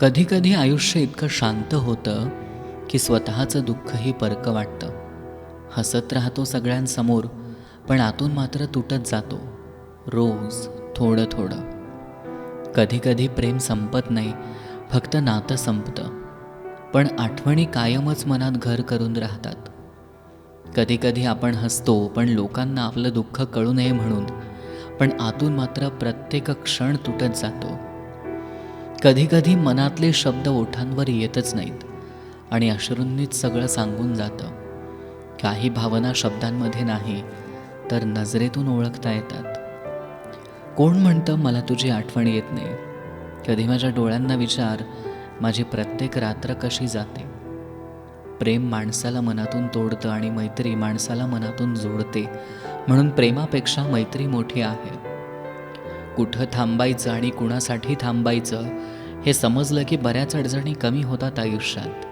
कधीकधी आयुष्य इतकं शांत होतं की स्वतःचं दुःखही परकं वाटतं. हसत राहतो सगळ्यांसमोर पण आतून मात्र तुटत जातो. रोज थोडं थोडं. कधीकधी प्रेम संपत नाही फक्त नातं संपतं. पण आठवणी कायमच मनात घर करून राहतात. कधीकधी आपण हसतो पण लोकांना आपलं दुःख कळू नये म्हणून पण आतून मात्र प्रत्येक क्षण तुटत जातो. कधीकधी मनातले शब्द ओठांवर येतच नाहीत आणि अश्रूंनीच सगळं सांगून जातं. काही भावना शब्दांमध्ये नाही तर नजरेतून ओळखता येतात. कोण म्हणतं मला तुझी आठवण येत नाही? कधी माझ्या डोळ्यांना विचार माझी प्रत्येक रात्र कशी जाते? प्रेम माणसाला मनातून तोडतं आणि मैत्री माणसाला मनातून जोडते म्हणून प्रेमापेक्षा मैत्री मोठी आहे. कुठं थांबायचं आणि कुणासाठी थांबायचं हे समजलं की बऱ्याच अडचणी कमी होतात आयुष्यात.